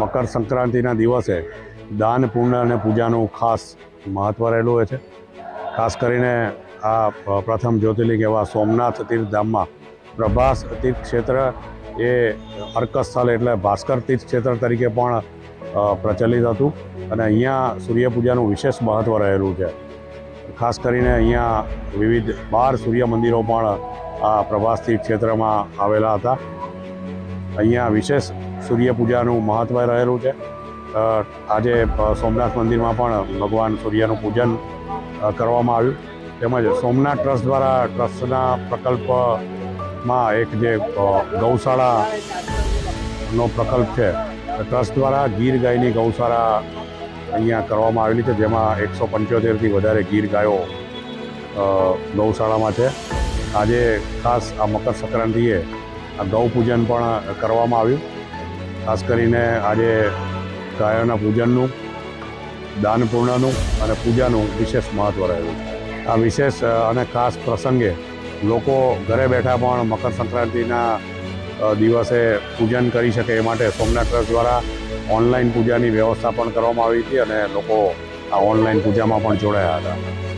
મકર સંક્રાંતિના દિવસે દાન, પુણ્ય અને પૂજાનું ખાસ મહત્ત્વ રહેલું હોય છે. ખાસ કરીને આ પ્રથમ જ્યોતિર્લિંગ એવા સોમનાથ તીર્થધામમાં પ્રભાસ તીર્થ ક્ષેત્ર એ અર્ક એટલે ભાસ્કર તીર્થ ક્ષેત્ર તરીકે પણ પ્રચલિત હતું અને અહીંયા સૂર્યપૂજાનું વિશેષ મહત્ત્વ રહેલું છે. ખાસ કરીને અહીંયા વિવિધ બાર સૂર્ય મંદિરો પણ આ પ્રભાસ તીર્થ ક્ષેત્રમાં આવેલા હતા. અહીંયા વિશેષ સૂર્યપૂજાનું મહત્ત્વ રહેલું છે. આજે સોમનાથ મંદિરમાં પણ ભગવાન સૂર્યનું પૂજન કરવામાં આવ્યું. તેમજ સોમનાથ ટ્રસ્ટ દ્વારા ટ્રસ્ટના પ્રકલ્પમાં એક જે ગૌશાળાનો પ્રકલ્પ છે ટ્રસ્ટ દ્વારા ગીર ગાયની ગૌશાળા અહીંયા કરવામાં આવેલી છે, જેમાં એકસો પંચોતેરથી વધારે ગીર ગાયો ગૌશાળામાં છે. આજે ખાસ આ મકર સંક્રાંતિએ આ ગૌ પૂજન પણ કરવામાં આવ્યું. ખાસ કરીને આજે ગાયોના પૂજનનું દાનપૂર્ણનું અને પૂજાનું વિશેષ મહત્ત્વ રહેલું છે. આ વિશેષ અને ખાસ પ્રસંગે લોકો ઘરે બેઠા પણ મકર સંક્રાંતિના દિવસે પૂજન કરી શકે એ માટે સોમનાથ ટ્રસ્ટ દ્વારા ઓનલાઈન પૂજાની વ્યવસ્થા પણ કરવામાં આવી હતી અને લોકો આ ઓનલાઈન પૂજામાં પણ જોડાયા હતા.